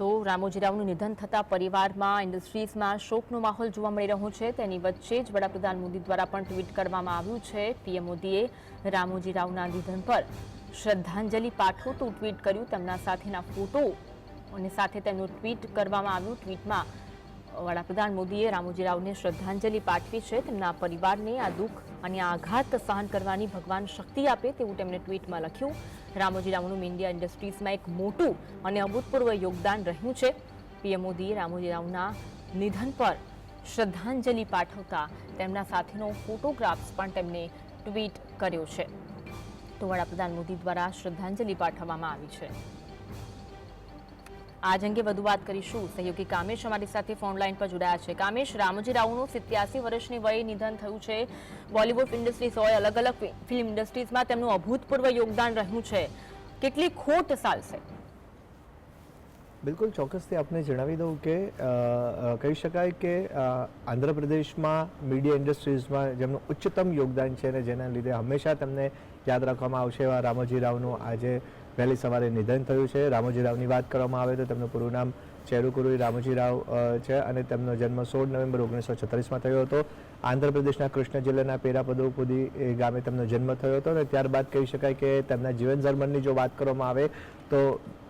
તો રામોજીરાવનું નિધન થતાં પરિવારમાં, ઇન્ડસ્ટ્રીઝમાં શોકનો માહોલ જોવા મળી રહ્યો છે. તેની વચ્ચે જ વડાપ્રધાન મોદી દ્વારા પણ ટ્વીટ કરવામાં આવ્યું છે. પીએમ મોદીએ રામોજીરાવના નિધન પર શ્રદ્ધાંજલિ પાઠવતું ટ્વીટ કર્યું. તેમના સાથેના ફોટો અને સાથે તેમનું ટ્વીટ કરવામાં આવ્યું. ટ્વીટમાં વડાપ્રધાન મોદીએ રામોજીરાવને શ્રદ્ધાંજલિ પાઠવી છે. તેમના પરિવારને આ દુઃખ અને આઘાત સહન કરવાની ભગવાન શક્તિ આપે તેવું તેમણે ટ્વીટમાં લખ્યું. રામોજીરાવનું મીડિયા ઇન્ડસ્ટ્રીઝમાં એક મોટું અને અભૂતપૂર્વ યોગદાન રહ્યું છે. પીએમ મોદીએ રામોજીરાવના નિધન પર શ્રદ્ધાંજલિ પાઠવતા તેમના સાથેનો ફોટોગ્રાફ્સ પણ તેમણે ટ્વીટ કર્યો છે. તો વડાપ્રધાન મોદી દ્વારા શ્રદ્ધાંજલિ પાઠવવામાં આવી છે. આજ અંગે વધુ વાત કરીશું. સહયોગી કામેશ અમારી સાથે ફોન લાઈન પર જોડાયા છે. કામેશ, રામોજી રાવનું સિત્યાસી વર્ષની વયે નિધન થયું છે. બોલિવૂડ ઇન્ડસ્ટ્રીઝ હોય અલગ અલગ ફિલ્મ ઇન્ડસ્ટ્રીઝમાં તેમનું અભૂતપૂર્વ યોગદાન રહ્યું છે. કેટલી ખોટ ચાલશે બિલકુલ ચોક્કસથી આપને જણાવી દઉં કે કહી શકાય કે આંધ્રપ્રદેશમાં મીડિયા ઇન્ડસ્ટ્રીઝમાં જેમનું ઉચ્ચતમ યોગદાન છે અને જેના લીધે હંમેશા તમને યાદ રાખવામાં આવશે એવા રામોજી રાવનું આજે વહેલી સવારે નિધન થયું છે. રામોજી રાવની વાત કરવામાં આવે તો તેમનું પૂરું નામ ચેરુકુરુઈ રામોજી રાવ છે અને તેમનો જન્મ સોળ નવેમ્બર ઓગણીસો છત્રીસમાં થયો હતો. આંધ્રપ્રદેશના કૃષ્ણ જિલ્લાના પેરાપદોપુદી ગામે તેમનો જન્મ થયો હતો અને ત્યારબાદ કહી શકાય કે તેમના જીવન ધર્મની જો વાત કરવામાં આવે તો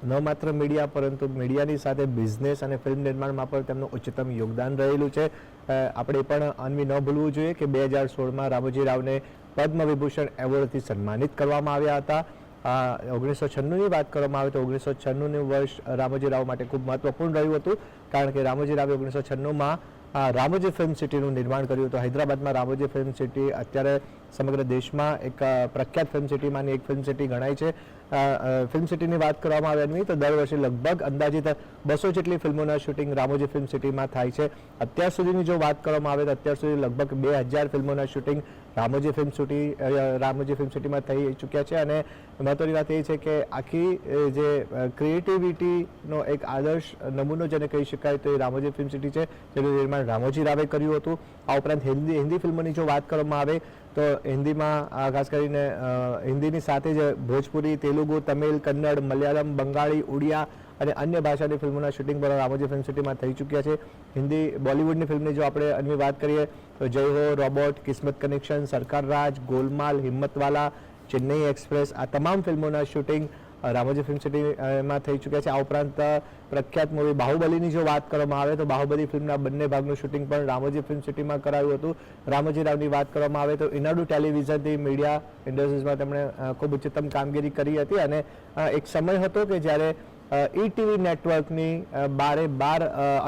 ન માત્ર મીડિયા પરંતુ મીડિયાની સાથે બિઝનેસ અને ફિલ્મ નિર્માણમાં પણ તેમનું ઉચ્ચતમ યોગદાન રહેલું છે. આપણે પણ અનવી ન ભૂલવું જોઈએ કે બે હજાર સોળમાં રામોજી રાવને પદ્મ વિભૂષણ એવોર્ડથી સન્માનિત કરવામાં આવ્યા હતા. ઓગણીસો છન્નુંની વાત કરવામાં આવે તો ઓગણીસો છન્નુંનું વર્ષ રામોજી રાવ માટે ખૂબ મહત્વપૂર્ણ રહ્યું હતું. કારણ કે રામોજી રાવે ઓગણીસો છન્નુંમાં આ રામોજી ફિલ્મ સિટીનું નિર્માણ કર્યું હતું. હૈદરાબાદમાં રામોજી ફિલ્મ સિટી અત્યારે સમગ્ર દેશમાં એક પ્રખ્યાત ફિલ્મ સિટીમાંની એક ફિલ્મ સિટી ગણાય છે. ફિલ્મ સિટીની વાત કરવામાં આવે એની તો દર વર્ષે લગભગ અંદાજિત બસો જેટલી ફિલ્મોના શૂટિંગ રામોજી ફિલ્મ સિટીમાં થાય છે. અત્યાર સુધીની જો વાત કરવામાં આવે તો અત્યાર સુધી લગભગ બે હજાર ફિલ્મોના shooting Ramoji film city Ramoji film સિટીમાં થઈ ચૂક્યા છે અને મહત્વની વાત એ છે કે આખી જે ક્રિએટિવિટીનો એક આદર્શ નમૂનો જેને કહી શકાય તો એ રામોજી ફિલ્મ સિટી છે, જેનું નિર્માણ રામોજી રાવે કર્યું હતું. આ ઉપરાંત હિન્દી હિન્દી ફિલ્મોની જો વાત કરવામાં આવે તો હિન્દીમાં આ ખાસ કરીને હિન્દીની સાથે જ ભોજપુરી, તેલુગુ, તમિલ, કન્નડ, મલયાલમ, બંગાળી, ઉડિયા અને અન્ય ભાષાની ફિલ્મોના શૂટિંગ પણ રામોજી ફિલ્મ સિટીમાં થઈ ચૂક્યા છે. હિન્દી, બોલિવૂડની ફિલ્મની જો આપણે અન્ય વાત કરીએ, તો જય હો, Robot, Kismat Connection, Sarkar Raj, Golmaal, Himmatwala, Chennai Express આ તમામ ફિલ્મોના શૂટિંગ રામોજી ફિલ્મ સિટીમાં થઈ ચૂક્યા છે. આ ઉપરાંત પ્રખ્યાત મૂવી બાહુબલીની જો વાત કરવામાં આવે તો બાહુબલી ફિલ્મના બંને ભાગનું શૂટિંગ પણ રામોજી ફિલ્મ સિટીમાં કરાયું હતું. રામોજી રાવની વાત કરવામાં આવે તો ઇનાડુ ટેલિવિઝનથી મીડિયા ઇન્ડસ્ટ્રીઝમાં તેમણે ખૂબ ઉચ્ચતમ કામગીરી કરી હતી અને એક સમય હતો કે જ્યારે ઈટીવી નેટવર્કની બારે બાર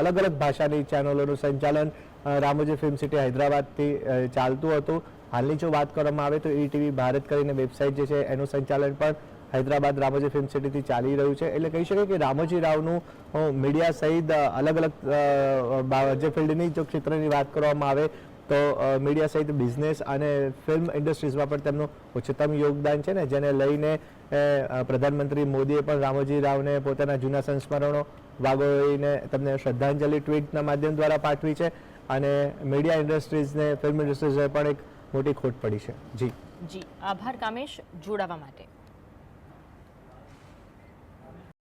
અલગ અલગ ભાષાની ચેનલોનું સંચાલન રામોજી ફિલ્મ સિટી હૈદરાબાદથી ચાલતું હતું. હાલની જો વાત કરવામાં આવે તો ઈટીવી ભારત કરીને વેબસાઇટ જે છે એનું સંચાલન પણ હૈદરાબાદ રામોજી ફિલ્મ સિટીથી ચાલી રહ્યું છે. એટલે કહી શકાય કે રામોજી રાવનું મીડિયા સહિત અલગ અલગ જે ફિલ્ડની જો ક્ષેત્રની વાત કરવામાં આવે, તો મીડિયા સહિત બિઝનેસ અને ફિલ્મ ઇન્ડસ્ટ્રીઝમાં પણ તેમનું ઉચ્ચતમ યોગદાન છે ને, જેને લઈને પ્રધાનમંત્રી મોદીએ પણ રામોજી રાવને પોતાના જૂના સંસ્મરણો વાગોળીને તેમને શ્રદ્ધાંજલિ ટ્વીટના માધ્યમ દ્વારા પાઠવી છે અને મીડિયા ઇન્ડસ્ટ્રીઝને, ફિલ્મ ઇન્ડસ્ટ્રીઝને પણ એક મોટી ખોટ પડી છે. જી. જી. આભાર કામેશ. જોડાવા માટે.